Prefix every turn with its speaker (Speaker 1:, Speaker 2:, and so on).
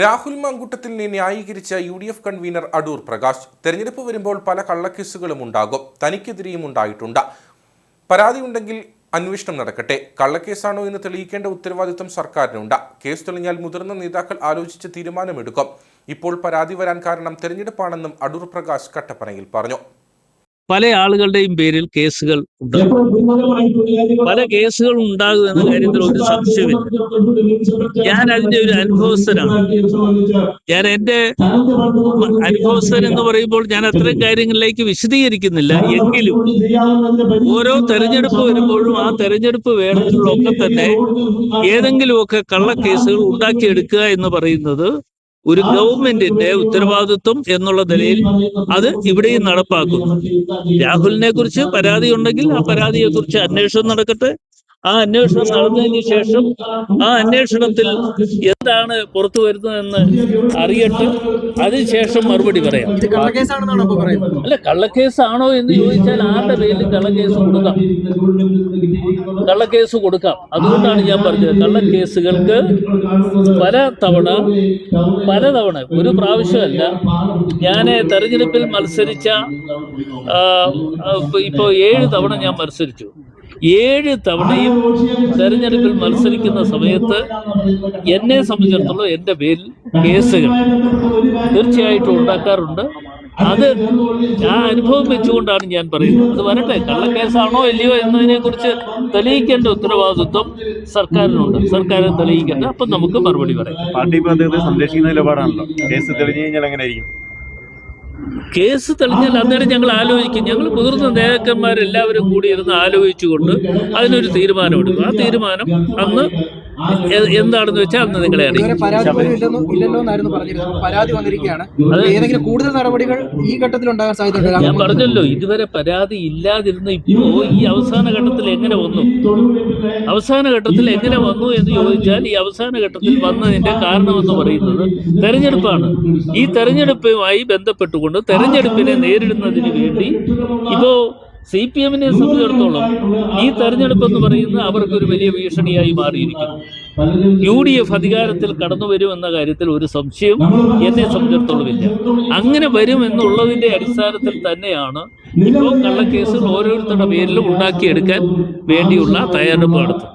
Speaker 1: രാഹുൽ മാങ്കൂട്ടത്തിനെ ന്യായീകരിച്ച U D F convener Adoor Prakash. തെരഞ്ഞെടുപ്പ് വരുമ്പോൾ പല കള്ളക്കേസുകളും ഉണ്ടാകും. തനിക്കെതിരെയും ഉണ്ടായിട്ടുണ്ട്. പരാതിയുണ്ടെങ്കിൽ അന്വേഷണം നടക്കട്ടെ. കള്ളക്കേസാണോ എന്ന് തെളിയിക്കേണ്ട ഉത്തരവാദിത്വം സർക്കാരിനുണ്ട്. കേസ് തെളിഞ്ഞാൽ മുതിർന്ന നേതാക്കൾ ആലോചിച്ച് തീരുമാനമെടുക്കും. ഇപ്പോൾ പരാതി വരാൻ കാരണം തെരഞ്ഞെടുപ്പാണെന്നും അടൂർ പ്രകാശ് കട്ടപ്പനയിൽ പറഞ്ഞു.
Speaker 2: പല ആളുകളുടെയും പേരിൽ കേസുകൾ പല കേസുകൾ ഉണ്ടാകും എന്ന കാര്യത്തിൽ ഒരു സംശയമില്ല. ഞാൻ അതിന്റെ ഒരു അനുഭവസ്ഥനാണ് ഞാൻ എന്റെ അനുഭവസ്ഥൻ എന്ന് പറയുമ്പോൾ ഞാൻ അത്തരം കാര്യങ്ങളിലേക്ക് വിശദീകരിക്കുന്നില്ല. എങ്കിലും ഓരോ തെരഞ്ഞെടുപ്പ് വരുമ്പോഴും ആ തെരഞ്ഞെടുപ്പ് ഒക്കെ തന്നെ ഏതെങ്കിലുമൊക്കെ കള്ളക്കേസുകൾ ഉണ്ടാക്കിയെടുക്കുക എന്ന് പറയുന്നത് ഒരു ഗവൺമെന്റിന്റെ ഉത്തരവാദിത്വം എന്നുള്ള നിലയിൽ അത് ഇവിടെയും നടപ്പാക്കുന്നു രാഹുലിനെ കുറിച്ച് പരാതി ഉണ്ടെങ്കിൽ ആ പരാതിയെ കുറിച്ച് അന്വേഷണം നടക്കട്ടെ. ആ അന്വേഷണം നടന്നതിന് ശേഷം ആ അന്വേഷണത്തിൽ എന്താണ് പുറത്തു വരുന്നതെന്ന് അറിയട്ടെ. അതിനുശേഷം മറുപടി പറയാം. അല്ല കള്ളക്കേസാണോ എന്ന് ചോദിച്ചാൽ ആരുടെ പേരിൽ കള്ളക്കേസ് കൊടുക്കാം. കള്ളക്കേസ് കൊടുക്കാം. അതുകൊണ്ടാണ് ഞാൻ പറഞ്ഞത് കള്ളക്കേസുകൾക്ക് പല തവണ പല തവണ ഒരു പ്രാവശ്യമല്ല ഞാൻ തെരഞ്ഞെടുപ്പിൽ മത്സരിച്ച ഇപ്പോൾ ഏഴ് തവണ ഞാൻ മത്സരിച്ചു. ഏഴ് തവണയും തെരഞ്ഞെടുപ്പിൽ മത്സരിക്കുന്ന സമയത്ത് എന്നെ സംബന്ധിച്ചിടത്തോളം എന്റെ പേരിൽ കേസുകൾ തീർച്ചയായിട്ടും ഉണ്ടാക്കാറുണ്ട്. അത് ആ അനുഭവം വെച്ചുകൊണ്ടാണ് ഞാൻ പറയുന്നത്. അത് വരട്ടെ കള്ളക്കേസാണോ ഇല്ലയോ എന്നതിനെ കുറിച്ച് തെളിയിക്കേണ്ട ഉത്തരവാദിത്വം സർക്കാരിനുണ്ട്. സർക്കാർ തെളിയിക്കേണ്ട അപ്പം നമുക്ക് മറുപടി പറയാം.
Speaker 3: പാർട്ടി സംരക്ഷിക്കുന്ന നിലപാടാണല്ലോ. കേസ് തെളിഞ്ഞു കഴിഞ്ഞാൽ എങ്ങനെയായിരിക്കും
Speaker 2: കേസ് തെളിഞ്ഞാൽ അന്നേരം ഞങ്ങൾ ആലോചിക്കും. ഞങ്ങൾ മുതിർന്ന നേതാക്കന്മാരെല്ലാവരും കൂടി ഇരുന്ന് ആലോചിച്ചുകൊണ്ട് അതിനൊരു തീരുമാനമെടുക്കും. ആ തീരുമാനം അന്ന് എന്താണെന്ന് വെച്ചാൽ അന്ന് നിങ്ങളെ
Speaker 4: ഇതുവരെ
Speaker 2: അറിയിക്കും
Speaker 4: പരാതി പോലും ഇല്ലെന്നോ ഇല്ലല്ലോ എന്നായിരുന്നു പരാതി വന്നിരിക്കുകയാണ്. ഏതെങ്കിലും കൂടുതൽ നടപടികൾ ഈ ഘട്ടത്തിൽ ഉണ്ടാകാൻ സാധ്യതയുണ്ട്?
Speaker 2: ഞാൻ പറഞ്ഞല്ലോ ഇതുവരെ പരാതി ഇല്ലാതിരുന്ന ഇപ്പോ ഈ അവസാന ഘട്ടത്തിൽ എങ്ങനെ വന്നു? അവസാന ഘട്ടത്തിൽ എങ്ങനെ വന്നു എന്ന് ചോദിച്ചാൽ ഈ അവസാന ഘട്ടത്തിൽ വന്നതിന്റെ കാരണമെന്ന് പറയുന്നത് തെരഞ്ഞെടുപ്പാണ്. ഈ തെരഞ്ഞെടുപ്പുമായി ബന്ധപ്പെട്ടുകൊണ്ട് തെരഞ്ഞെടുപ്പിനെ നേരിടുന്നതിന് വേണ്ടി ഇപ്പോ സി പി എമ്മിനെ സംബന്ധിച്ചിടത്തോളം ഈ തെരഞ്ഞെടുപ്പ് എന്ന് പറയുന്നത് അവർക്കൊരു വലിയ ഭീഷണിയായി മാറിയിരിക്കുന്നു. യു ഡി എഫ് അധികാരത്തിൽ കടന്നു വരുമെന്ന കാര്യത്തിൽ ഒരു സംശയം എന്നെ സംബന്ധിച്ചിടത്തോളം ഇല്ല. അങ്ങനെ വരും എന്നുള്ളതിന്റെ അടിസ്ഥാനത്തിൽ തന്നെയാണ് ഇപ്പോൾ കള്ളക്കേസുകൾ ഓരോരുത്തരുടെ പേരിലും ഉണ്ടാക്കിയെടുക്കാൻ വേണ്ടിയുള്ള തയ്യാറെടുപ്പ് നടത്തുന്നത്.